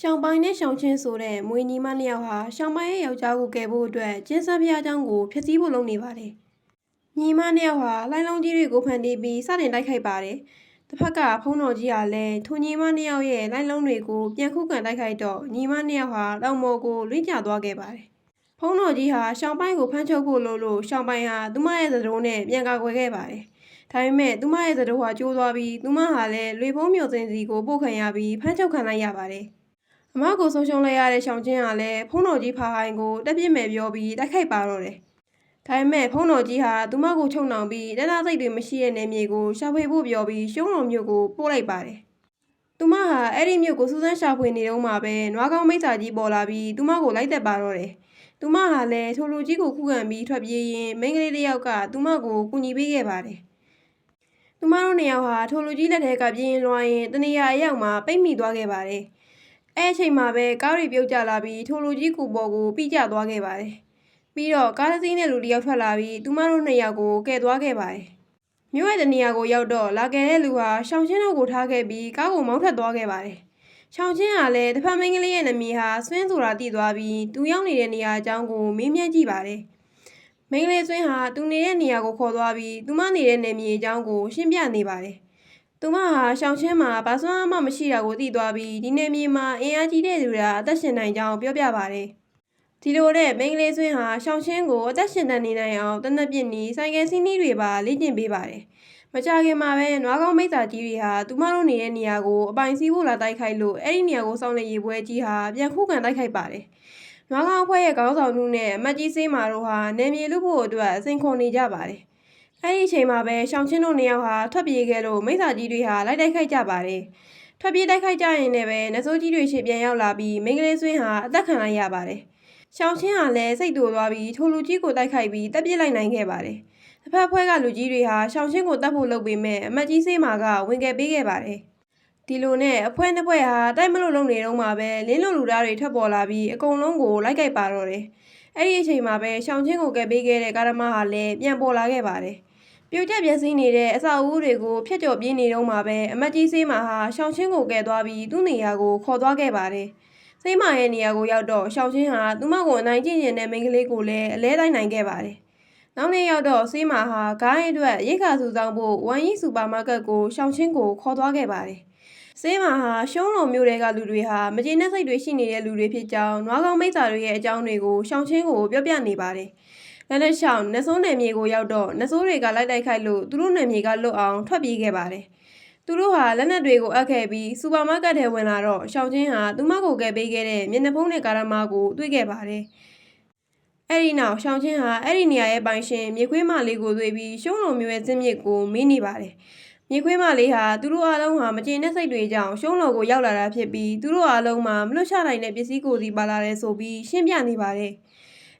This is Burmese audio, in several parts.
ရှောင်းပိုင်းနဲ့ရှောင်းချင်းဆိုတဲ့မွေညီမနှစ်ယောက်ဟာရှောင်းပိုင်းရဲ့ယောက်ျားကိုကယ်ဖို့အတွက်ကျင်းဆန်းဖျားเจ้าကိုဖျက်ဆီးဖို့လုပ်နေပါတယ်။ညီမနှစ်ယောက်ဟာလိုင်းလုံးကြီးတွေကိုဖန်တီးပြီးစတင်တိုက်ခိုက်ပါတယ်။တစ်ဖက်ကဖုံးတော်ကြီးကလည်းထိုညီမနှစ်ယောက်ရဲ့လိုင်းလုံးတွေကိုပြန်ခုခံတိုက်ခိုက်တော့ညီမနှစ်ယောက်ဟာတောင်ပေါ်ကိုလွင့်ကျသွားခဲ့ပါတယ်။ဖုံးတော်ကြီးဟာရှောင်းပိုင်းကိုဖမ်းချုပ်ဖို့လို့လို့ရှောင်းပိုင်းဟာသူမရဲ့သတုံးနဲ့ပြန်ကာကွယ်ခဲ့ပါတယ်။ဒါပေမဲ့သူမရဲ့သတုံးဟာကျိုးသွားပြီးသူမဟာလည်းလွေဖုံးမျိုးစင်စီကိုပို့ခံရပြီးဖမ်းချုပ်ခံလိုက်ရပါတယ်။ အမကိုဆုံးရှုံးလိုက်ရတဲ့ရှောင်းချင်းကလည်းဖုံးတော်ကြီးဖာဟိုင်ကိုတက်ပြစ်မယ်ပြောပြီးတိုက်ခိုက်ပါတော့တယ်။ဒါပေမဲ့ဖုံးတော်ကြီးဟာသူမကိုချုံနှောင်ပြီးတသားစိတ်တွေမရှိတဲ့နေမြေကိုရှာဖွေဖို့ပြောပြီးရှုံးတော်မျိုးကိုပို့လိုက်ပါတယ်။သူမဟာအဲ့ဒီမျိုးကိုစူးစမ်းရှာဖွေနေတော့မှပဲနွားကောင်းမိစ္ဆာကြီးပေါ်လာပြီးသူမကိုလိုက်သက်ပါတော့တယ်။သူမဟာလည်းထိုလူကြီးကိုခုခံပြီးထွက်ပြေးရင်မိန်းကလေးတစ်ယောက်ကသူမကိုကူညီပေးခဲ့ပါတယ်။သူမတို့နှစ်ယောက်ဟာထိုလူကြီးလက်ထဲကပြင်းလွှားရင်တနေရာအရောက်မှာပိတ်မိသွားခဲ့ပါတယ်။ အဲ့အချိန်မှာပဲကားတွေပြုတ်ကျလာပြီးထိုလူကြီးကူပေါ်ကိုပြိကျသွားခဲ့ပါတယ်။ပြီးတော့ကားတစ်စီးနဲ့လူတစ်ယောက်ထွက်လာပြီးသူမတို့နှစ်ယောက်ကိုကယ်သွားခဲ့ပါတယ်။မြို့ရဲ့တနေရာကိုရောက်တော့လာကယ်တဲ့လူဟာရှောင်းချင်းတို့ကိုထားခဲ့ပြီးကားကိုမောင်းထွက်သွားခဲ့ပါတယ်။ရှောင်းချင်းကလည်းတစ်ဖက်မင်းကလေးရဲ့နာမည်ဟာဆွင်းဆိုတာသိသွားပြီးသူရောက်နေတဲ့နေရာအကြောင်းကိုမေးမြန်းကြည့်ပါတယ်။မိန်းကလေးဆွင်းဟာသူနေတဲ့နေရာကိုခေါ်သွားပြီးသူမနေတဲ့နေမြေအကြောင်းကိုရှင်းပြနေပါတယ်။ သူမဟာရှောင်းချင်းမှာဘာစွမ်းမှမရှိတာကိုသိသွားပြီးဒီနေမြေမှာအင်အားကြီးတဲ့သူတွေအသက်ရှင်နိုင်ကြောင်းပြောပြပါတယ်။ဒီလိုနဲ့မိန်းကလေးဆွင်းဟာရှောင်းချင်းကိုအသက်ရှင်တန်နေနိုင်အောင်တနက်ပြစ်နီးဆိုင်ကယ်စီးနီးတွေပါလေ့ကျင့်ပေးပါတယ်။မကြခင်မှာပဲနွားကောင်းမိစ္ဆာကြီးတွေဟာသူမတို့နေတဲ့နေရာကိုအပိုင်စီးဖို့လာတိုက်ခိုက်လို့အဲ့ဒီနေရာကိုစောင့်နေရေပွဲကြီးဟာပြန်ခုခံတိုက်ခိုက်ပါတယ်။နွားကောင်းအဖွဲ့ရဲ့ခေါင်းဆောင်မှုနဲ့အမတ်ကြီးစေးမာတို့ဟာနေမြေလူဖို့အတွက်အစိန်ခွန်နေကြပါတယ်။ အဲ့ဒီအချိန်မှာပဲရှောင်းချင်းတို့နှစ်ယောက်ဟာထွက်ပြေးခဲ့လို့မိစ္ဆာကြီးတွေဟာလိုက်တိုက်ခိုက်ကြပါတယ်။ထွက်ပြေးတိုက်ခိုက်ကြရင်လည်းပဲနဆိုးကြီးတွေရှေ့ပြန်ရောက်လာပြီးမိန်းကလေးဆွင်းဟာအသက်ခံလိုက်ရပါတယ်။ရှောင်းချင်းဟာလည်းစိတ်တူသွားပြီးထိုလူကြီးကိုတိုက်ခိုက်ပြီးတပ်ပစ်လိုက်နိုင်ခဲ့ပါတယ်။တစ်ဖက်ဖွဲ့ကလူကြီးတွေဟာရှောင်းချင်းကိုတတ်ဖို့လုပ်ပေမဲ့အမတ်ကြီးစေးမာကဝင်ကယ်ပေးခဲ့ပါတယ်။ဒီလိုနဲ့အဖွဲနှစ်ဖွဲဟာတိုက်မလို့လုံနေတော့မှပဲလင်းလုံလူသားတွေထွက်ပေါ်လာပြီးအကုန်လုံးကိုလိုက်ကြိုက်ပါတော့တယ်။အဲ့ဒီအချိန်မှာပဲရှောင်းချင်းကိုကယ်ပေးခဲ့တဲ့ကာရမဟာလည်းပြန်ပေါ်လာခဲ့ပါတယ်။ ပြိုကျက်ပြည့်စည်နေတဲ့အဆောက်အဦတွေကိုဖျက်ကျော်ပြေးနေတော့မှပဲအမတ်ကြီးစေးမာဟာရှောင်းချင်းကိုကယ်သွားပြီးသူ့နေရာကိုခေါ်သွားခဲ့ပါတယ်။စေးမာရဲ့နေရာကိုရောက်တော့ရှောင်းချင်းဟာသူမကိုအနိုင်ကျင့်နေတဲ့မိန်းကလေးကိုလည်းအလဲတိုင်းနိုင်ခဲ့ပါတယ်။နောက်နေ့ရောက်တော့စေးမာဟာဂိုင်းအတွက်ရိတ်ခါစုဆောင်ဖို့ဝမ်ယီစူပါမားကတ်ကိုရှောင်းချင်းကိုခေါ်သွားခဲ့ပါတယ်။စေးမာဟာရှုံးလုံးမျိုးတွေကလူတွေဟာမကျေနပ်စိတ်တွေရှိနေတဲ့လူတွေဖြစ်ကြောင်းနွားကောင်းမိစ္ဆာတွေရဲ့အကြောင်းတွေကိုရှောင်းချင်းကိုပြောပြနေပါတယ်။ လက်လက်ရှောင်းနတ်ဆိုးနယ်မြေကိုရောက်တော့နတ်ဆိုးတွေကလိုက်တိုက်ခိုက်လို့သူတို့နယ်မြေကလွတ်အောင်ထွက်ပြေးခဲ့ပါတယ်။သူတို့ဟာလက်နက်တွေကိုအပ်ခဲ့ပြီးစူပါမားကတ်ထဲဝင်လာတော့ရှောင်းချင်းဟာသူမကိုကယ်ပေးခဲ့တဲ့မျက်နှာဖုံးနဲ့ကာရမကိုတွေ့ခဲ့ပါတယ်။အဲ့ဒီနောက်ရှောင်းချင်းဟာအဲ့ဒီနေရာရဲ့ပိုင်ရှင်မြေခွေးမလေးကိုတွေ့ပြီးရှုံးလုံးမျိုးရဲ့ဇင်းမြစ်ကိုမေးနေပါတယ်။မြေခွေးမလေးဟာသူတို့အားလုံးဟာမကျေနပ်စိတ်တွေကြောင့်ရှုံးလုံးကိုရောက်လာတာဖြစ်ပြီးသူတို့အားလုံးမှာမလွတ်ချနိုင်တဲ့ပစ္စည်းကိုစီပါလာတယ်ဆိုပြီးရှင်းပြနေပါတယ်။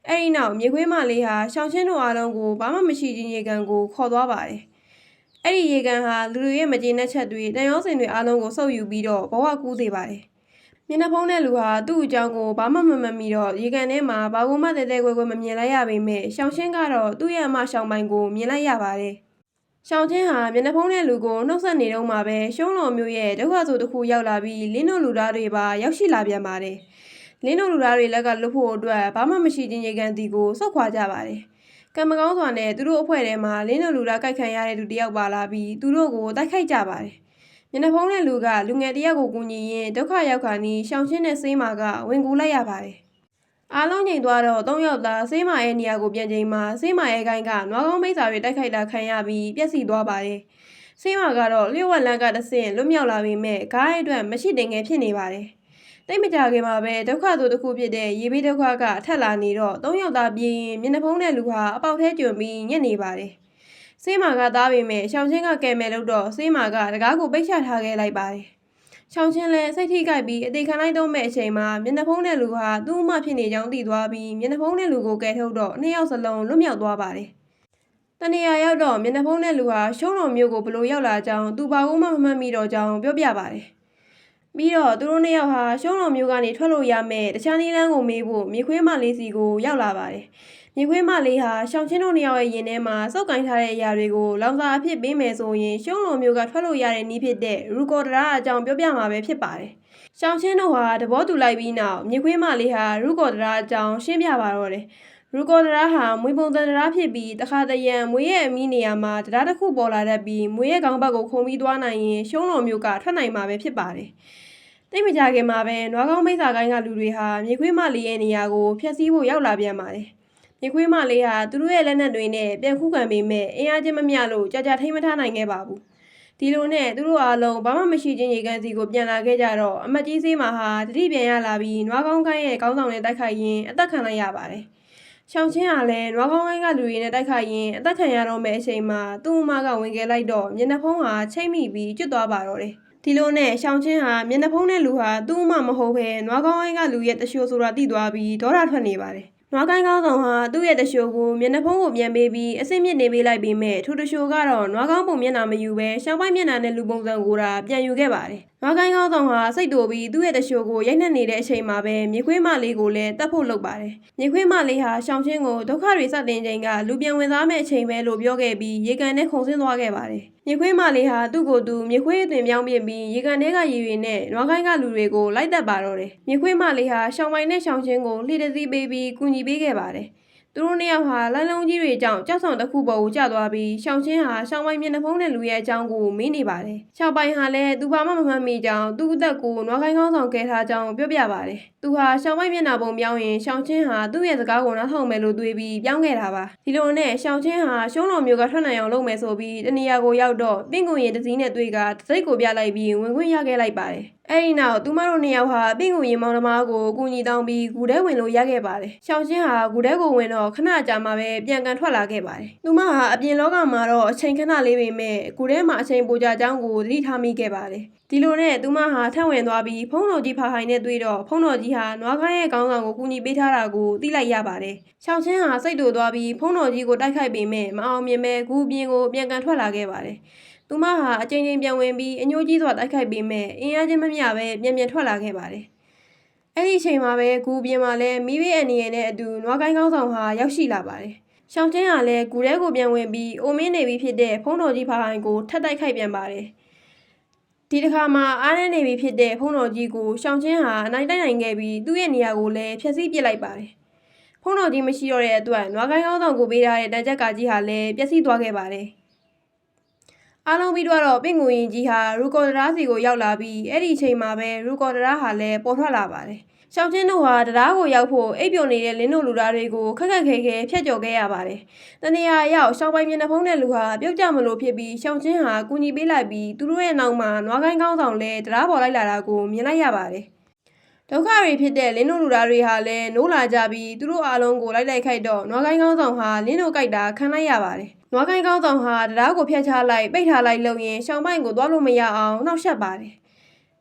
အဲ့ဒီနောက်မြေခွေးမလေးဟာရှောင်းချင်းတို့အားလုံးကိုဘာမှမရှိခြင်းရေကန်ကိုခေါ်သွားပါတယ်။အဲ့ဒီရေကန်ဟာလူတွေရဲ့မကျေနပ်ချက်တွေတန်ရောစင်တွေအားလုံးကိုစုပ်ယူပြီးတော့ဘဝကူးစေပါတယ်။မျက်နှာဖုံးတဲ့လူဟာသူ့အကြောင်းကိုဘာမှမမှန်မိတော့ရေကန်ထဲမှာဘာကိုမှတဲတဲကွယ်ကွယ်မမြင်လိုက်ရပေမဲ့ရှောင်းချင်းကတော့သူ့ရဲ့အမရှောင်းပိုင်ကိုမြင်လိုက်ရပါတယ်။ရှောင်းချင်းဟာမျက်နှာဖုံးတဲ့လူကိုနှုတ်ဆက်နေတော့မှပဲရှုံးတော်မျိုးရဲ့ဒုက္ခဆိုတစ်ခုရောက်လာပြီးလင်းတို့လူသားတွေပါရောက်ရှိလာပြန်ပါတယ်။ လင်းတို့လူသားတွေလက်ကလွတ်ဖို့အတွက်ဘာမှမရှိခြင်းရေကန်တီကိုစောက်ခွာကြပါတယ်။ကံမကောင်းစွာနဲ့သူတို့အဖွဲ့ထဲမှာလင်းတို့လူသားကြိုက်ခံရတဲ့သူတယောက်ပါလာပြီးသူတို့ကိုတိုက်ခိုက်ကြပါတယ်။မျက်နှာဖုံးတဲ့လူကလူငယ်တယောက်ကိုကူညီရင်းဒုက္ခရောက်ခါနီးရှောင်းချင်းတဲ့ဆေးမာကဝင်ကူလိုက်ရပါတယ်။အားလုံးချိန်သွားတော့သုံးယောက်သားဆေးမာရဲ့နေရာကိုပြန်ချိန်မှာဆေးမာရဲ့ခိုင်းကနွားကောင်းမိစ္ဆာတွေတိုက်ခိုက်တာခံရပြီးပြက်စီသွားပါတယ်။ဆေးမာကတော့လျှို့ဝှက်လန်းကတဆင့်လွတ်မြောက်လာပေမဲ့ဂိုင်းအတွက်မရှိတင်ငယ်ဖြစ်နေပါတယ်။ တိတ်မကြခင်မှာပဲဒုက္ခသူတစ်ခုဖြစ်တဲ့ရေဘေးဒုက္ခကအထက်လာနေတော့သုံးယောက်သားပြေးရင်မျက်နှာဖုံးတဲ့လူဟာအပေါက်ထဲကျွံပြီးညက်နေပါတယ်။ဆေးမာကသားပေမဲ့ရှောင်းချင်းကကယ်မယ်လို့တော့ဆေးမာကတကားကိုပိတ်ချထားခဲ့လိုက်ပါတယ်။ရှောင်းချင်းလည်းစိတ်ထိကြိုက်ပြီးအသေးခံလိုက်တော့မဲ့အချိန်မှာမျက်နှာဖုံးတဲ့လူဟာသူ့အမဖြစ်နေကြောင်းသိသွားပြီးမျက်နှာဖုံးတဲ့လူကိုကယ်ထုတ်တော့နှစ်ယောက်စလုံးလွတ်မြောက်သွားပါတယ်။တနေရာရောက်တော့မျက်နှာဖုံးတဲ့လူဟာရှုံးတော်မျိုးကိုဘလို့ရောက်လာကြောင်းသူဘာမှမမှတ်မိတော့ကြောင်းပြောပြပါတယ်။ ပြီးတော့သူတို့နှစ်ယောက်ဟာရှုံးတော်မျိုးကနေထွက်လို့ရမဲ့တခြားနည်းလမ်းကိုမေးဖို့မြေခွေးမလေးစီကိုရောက်လာပါတယ်။မြေခွေးမလေးဟာရှောင်းချင်းတို့နှစ်ယောက်ရဲ့ရင်ထဲမှာစုပ်ကင်ထားတဲ့အရာတွေကိုလောင်စာအဖြစ်ပေးမယ်ဆိုရင်ရှုံးတော်မျိုးကထွက်လို့ရတဲ့နည်းဖြစ်တဲ့ရူကော်ဒရာအကြောင်းပြောပြမှာပဲဖြစ်ပါတယ်။ရှောင်းချင်းတို့ဟာသဘောတူလိုက်ပြီးနောက်မြေခွေးမလေးဟာရူကော်တရာအကြောင်းရှင်းပြပါတော့တယ် ရူကော်တရာဟာမွေပုံတရာဖြစ်ပြီးတခါတရံမွေရဲ့အမီးနေရာမှာတရားတစ်ခုပေါ်လာတတ်ပြီးမွေရဲ့ခေါင်းဘက်ကိုခုံပြီးသွားနိုင်ရင်ရှုံးတော်မျိုးကထွက်နိုင်မှာပဲဖြစ်ပါတယ်တိတ်မကြခင်မှာပဲနွားကောင်းမိတ်စာကိုင်းကလူတွေဟာမြေခွေးမလေးရဲ့နေရာကိုဖျက်ဆီးဖို့ရောက်လာပြန်ပါတယ်မြေခွေးမလေးဟာသူတို့ရဲ့လက်နက်တွေနဲ့ပြန်ခုခံပေမဲ့အင်အားချင်းမမျှလို့ကြာကြာထိမ့်မထားနိုင်ခဲ့ပါဘူးဒီလိုနဲ့သူတို့အားလုံးဘာမှမရှိချင်းရေကန်စီကိုပြန်လာခဲ့ကြတော့အမတ်ကြီးစေးမှာဟာတတိပြန်ရလာပြီးနွားကောင်းကိုင်းရဲ့ကောင်းဆောင်နဲ့တိုက်ခိုက်ရင်းအသက်ခံလိုက်ရပါတယ်။ ရှောင်းချင်းကလည်းနွားကောင်းကိုင်းကလူတွေနဲ့တိုက်ခိုက်ရင်းအသက်ခံရတော့မယ့်အချိန်မှာသူ့အမကဝင်ခဲ့လိုက်တော့မျက်နှာဖုံးဟာချိတ်မိပြီးကျွတ်သွားပါတော့တယ်။ဒီလိုနဲ့ရှောင်းချင်းဟာမျက်နှာဖုံးတဲ့လူဟာသူ့အမမဟုတ်ဘဲနွားကောင်းကိုင်းကလူရဲ့တရှိုးဆိုတာသိသွားပြီးဒေါသထွက်နေပါတယ်။နွားကိုင်းကောင်းဆောင်ဟာသူ့ရဲ့တရှိုးကိုမျက်နှာဖုံးကိုပြန်ပေးပြီးအဆင့်မြင့်နေပေးလိုက်ပြီးမဲ့ထိုတရှိုးကတော့နွားကောင်းပုံမျက်နှာမယူဘဲရှောင်းပိုက်မျက်နှာနဲ့လူပုံစံကိုတာပြန်ယူခဲ့ပါတယ်။ နွားကိုင်းကောင်းဆောင်ဟာစိတ်တူပြီးသူ့ရဲ့တရှိုးကိုရိုက်နှက်နေတဲ့အချိန်မှာပဲမြေခွေးမလေးကိုလည်းတတ်ဖို့လုပ်ပါတယ်။မြေခွေးမလေးဟာရှောင်းချင်းကိုဒုက္ခတွေစတင်ချိန်ကလူပြန်ဝင်သားမဲ့အချိန်ပဲလို့ပြောခဲ့ပြီးရေကန်နဲ့ခုန်ဆင်းသွားခဲ့ပါတယ်။မြေခွေးမလေးဟာသူ့ကိုယ်သူမြေခွေးအသွင်ပြောင်းပြပြီးရေကန်ထဲကရေတွေနဲ့နွားကိုင်းကလူတွေကိုလိုက်တက်ပါတော့တယ်။မြေခွေးမလေးဟာရှောင်းပိုင်နဲ့ရှောင်းချင်းကိုလှေတစည်းပေးပြီးကူညီပေးခဲ့ပါတယ်။ သူတို့နှစ်ယောက်ဟာလိုင်းလုံးကြီးတွေကြောင့်ကြောက်ဆောင်တစ်ခုပေါ်ကိုကျသွားပြီးရှောင်းချင်းဟာရှောင်းပိုင်မျက်နှာဖုံးတဲ့လူရဲ့အကြောင်းကိုမေးနေပါတယ်။ရှောင်းပိုင်ဟာလည်းသူဘာမှမမှတ်မိကြောင်းသူ့အသက်ကိုနွားခိုင်းကောင်းဆောင်ကဲထားကြောင်းပြောပြပါတယ်။သူဟာရှောင်းပိုင်မျက်နှာပုံပြောင်းရင်ရှောင်းချင်းဟာသူ့ရဲ့စကားကိုနားထောင်မယ်လို့တွေးပြီးပြောင်းခဲ့တာပါ။ဒီလိုနဲ့ရှောင်းချင်းဟာရှုံးတော်မျိုးကထွက်နိုင်အောင်လုပ်မယ်ဆိုပြီးတနေရာကိုရောက်တော့ပင့်ကွန်ရင်တစ်စီးနဲ့တွေ့ကစိတ်ကိုပြလိုက်ပြီးဝင်ခွင့်ရခဲ့လိုက်ပါတယ်။အဲဒီနောက်သူမတို့နှစ်ယောက်ဟာပင့်ကူရင်မောင်နှမကိုအကူညီတောင်းပြီးဂူထဲဝင်လို့ရခဲ့ပါတယ်။ရှောင်းချင်းဟာဂူထဲကိုဝင်တော့ခဏကြာမှပဲပြန်ကန်ထွက်လာခဲ့ပါတယ်။သူမဟာအပြင်လောကမှာတော့အချိန်ခဏလေးပဲမဲ့ဂူထဲမှာအချိန်ပိုကြာကြောင်းကိုသတိထားမိခဲ့ပါတယ်။ဒီလိုနဲ့သူမဟာထက်ဝင်သွားပြီးဖုံးတော်ကြီးဖာဟိုင်နဲ့တွေ့တော့ဖုံးတော်ကြီးဟာနွားခိုင်းရဲ့ကောင်းဆောင်ကိုကူညီပေးထားတာကိုသိလိုက်ရပါတယ်။ရှောင်းချင်းဟာစိတ်တူသွားပြီးဖုံးတော်ကြီးကိုတိုက်ခိုက်ပေမဲ့မအောင်မြင်ပဲဂူအပြင်ကိုပြန်ကန်ထွက်လာခဲ့ပါတယ်။သူမဟာအချိန်ချင်းပြန်ဝင်ပြီးအညိုကြီးစွာတိုက်ခိုက်ပေမဲ့အင်အားချင်းမမျှပဲပြန်ပြန်ထွက်လာခဲ့ပါတယ်။အဲ့ဒီအချိန်မှာပဲဂူပြင်မှာလဲမိဘအန်နီရဲ့နဲ့အတူနွားကိုင်းကောင်းဆောင်ဟာရောက်ရှိလာပါတယ်။ရှောင်းချင်းဟာလည်းဂူထဲကိုပြန်ဝင်ပြီးအိုမင်းနေပြီဖြစ်တဲ့ဖုံးတော်ကြီးဖာဟိုင်ကိုထပ်တိုက်ခိုက်ပြန်ပါတယ်။ ဒီတစ်ခါမှာအားရနေပြီဖြစ်တဲ့ဖုံးတော်ကြီးကိုရှောင်းချင်းဟာအနိုင်တိုက်နိုင်ခဲ့ပြီးသူ့ရဲ့နေရာကိုလည်းဖျက်ဆီးပစ်လိုက်ပါတယ်။ဖုံးတော်ကြီးမရှိတော့တဲ့အတွက်နွားကိုင်းကောင်းဆောင်ကိုပေးထားတဲ့တန်ကြက်ကကြီးဟာလည်းပျက်စီးသွားခဲ့ပါတယ်။အားလုံးပြီးတော့ပင့်ကူရင်ကြီးဟာရူကော်ဒရာစီကိုရောက်လာပြီးအဲ့ဒီအချိန်မှာပဲရူကော်ဒရာဟာလည်းပေါ်ထွက်လာပါတယ်။ ရှောင်းချင်းတို့ဟာတရားကိုရောက်ဖို့အိပ်ပျော်နေတဲ့လင်းတို့လူသားတွေကိုခက်ခက်ခဲခဲဖျက်ကျော်ခဲ့ရပါတယ်။တနေရာရောက်ရှောင်းပိုင်မျက်နှာဖုံးတဲ့လူဟာပြုတ်ကြမလို့ဖြစ်ပြီးရှောင်းချင်းဟာကူညီပေးလိုက်ပြီးသူတို့ရဲ့နောက်မှာနွားကိုင်းကောင်းဆောင်လဲတရားပေါ်လိုက်လာတာကိုမြင်လိုက်ရပါတယ်။ဒုက္ခတွေဖြစ်တဲ့လင်းတို့လူသားတွေဟာလည်းနိုးလာကြပြီးသူတို့အားလုံးကိုလိုက်လိုက်ခိုက်တော့နွားကိုင်းကောင်းဆောင်ဟာလင်းတို့ကြိုက်တာခံလိုက်ရပါတယ်။နွားကိုင်းကောင်းဆောင်ဟာတရားကိုဖျက်ချလိုက်ပိတ်ထားလိုက်လို့ရင်ရှောင်းပိုင်ကိုသွားလို့မရအောင်နှောက်ယှက်ပါတယ်။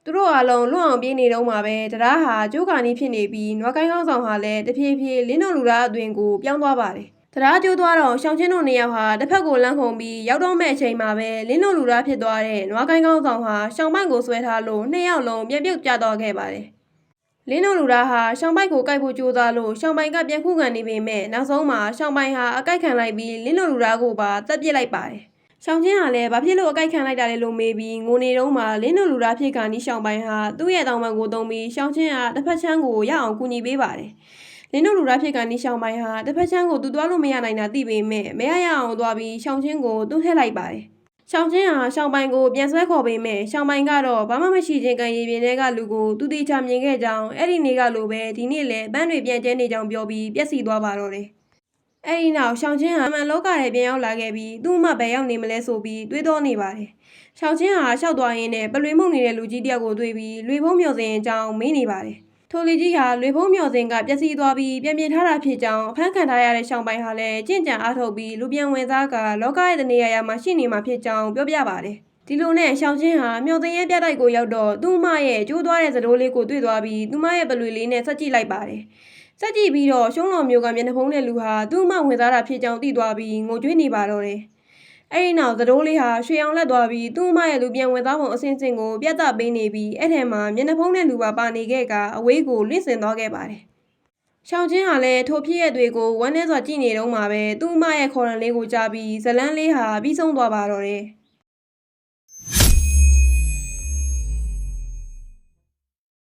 သူတို့အားလုံးလွတ်အောင်ပြေးနေတော့မှပဲတရားဟာကျိုးကာနီးဖြစ်နေပြီးနွားကိုင်းကောင်းဆောင်ဟာလည်းတဖြည်းဖြည်းလင်းတို့လူသားအသွင်ကိုပြောင်းသွားပါတယ်။တရားကျိုးသွားတော့ရှောင်းချင်းတို့နေရာဟာတစ်ဖက်ကိုလမ်းခုံပြီးရောက်တော့မဲ့အချိန်မှာပဲလင်းတို့လူသားဖြစ်သွားတဲ့နွားကိုင်းကောင်းဆောင်ဟာရှောင်းပိုင်ကိုဆွဲထားလို့နှစ်ယောက်လုံးပြန်ပြုတ်ကျသွားခဲ့ပါတယ်။လင်းတို့လူသားဟာရှောင်းပိုက်ကိုကိုက်ဖို့ကြိုးစားလို့ရှောင်းပိုင်ကပြန်ခုခံနေပေမဲ့နောက်ဆုံးမှာရှောင်းပိုင်ဟာအကိုက်ခံလိုက်ပြီးလင်းတို့လူသားကိုပါတပ်ပစ်လိုက်ပါတယ်။ ရှောင်းချင်းဟာလည်းဘာဖြစ်လို့အကိုက်ခံလိုက်တာလဲလို့မေးပြီးငိုနေတော့မှလင်းတို့လူသားဖြစ်ကနီးရှောင်းပိုင်ဟာသူ့ရဲ့တောင်ပံကိုတုံးပြီးရှောင်းချင်းဟာတစ်ဖက်ချမ်းကိုရအောင်ကူညီပေးပါတယ်။လင်းတို့လူသားဖြစ်ကနီးရှောင်းပိုင်ဟာတစ်ဖက်ချမ်းကိုသူသွားလို့မရနိုင်တာသိပေမဲ့မရရအောင်သွားပြီးရှောင်းချင်းကိုတွန်းထည့်လိုက်ပါတယ်။ရှောင်းချင်းဟာရှောင်းပိုင်ကိုပြန်ဆွဲခေါ်ပေးမယ်ရှောင်းပိုင်ကတော့ဘာမှမရှိခြင်းကံရည်ပြင်းတဲ့ကလူကိုသူတိချမြင်ခဲ့ကြောင်းအဲ့ဒီနေ့ကလိုပဲဒီနေ့လည်းပန်းတွေပြန်ကျဲနေကြောင်းပြောပြီးပြက်စီသွားပါတော့တယ် အဲ့ဒီနောက်ရှောင်းချင်းဟာအမှန်လောကထဲပြန်ရောက်လာခဲ့ပြီးသူ့မှဘယ်ရောက်နေမလဲဆိုပြီးတွေးတောနေပါတယ်ရှောင်းချင်းဟာရှောက်သွားရင်းနဲ့ပလွေမှုန်နေတဲ့လူကြီးတယောက်ကိုတွေ့ပြီးလွေဖုံးမျောစင်အကြောင်းမေးနေပါတယ်ထိုလီကြီးဟာလွေဖုံးမျောစင်ကပျက်စီးသွားပြီးပြန်ပြင်ထားတာဖြစ်ကြောင်းအဖမ်းခံထားရတဲ့ရှောင်းပိုင်ဟာလည်းကြင့်ကြံအားထုတ်ပြီးလူပြန်ဝင်သားကလောကရဲ့တနေရာရာမှာရှိနေမှာဖြစ်ကြောင်းပြောပြပါတယ်ဒီလိုနဲ့ရှောင်းချင်းဟာမျောသိမ်းရဲ့ပြတိုက်ကိုရောက်တော့သူ့မရဲ့ကျိုးသွားတဲ့သတိုးလေးကိုတွေ့သွားပြီးသူမရဲ့ပလွေလေးနဲ့ဆက်ကြည့်လိုက်ပါတယ် စက်ကြည့်ပြီးတော့ရှုံးတော်မျိုးကမျက်နှာဖုံးတဲ့လူဟာသူ့မဝင်သားတာဖြစ်ကြောင်းသိသွားပြီးငိုကြွေးနေပါတော့တယ်အဲ့ဒီနောက်သတိုးလေးဟာရွှေအောင်လက်သွားပြီးသူ့အမရဲ့လူပြန်ဝင်သားပုံအစင်းစင်းကိုပြတ်သားပေးနေပြီးအဲ့ထဲမှာမျက်နှာဖုံးတဲ့လူပါပါနေခဲ့ကအဝေးကိုလွင့်စင်သွားခဲ့ပါတယ်။ရှောင်းချင်းဟာလည်းထိုဖြစ်ရဲ့တွေကိုဝမ်းထဲစွာကြည့်နေတော့မှပဲသူ့အမရဲ့ခေါ်ရန်လေးကိုကြားပြီးဇလန်းလေးဟာပြီးဆုံးသွားပါတော့တယ်။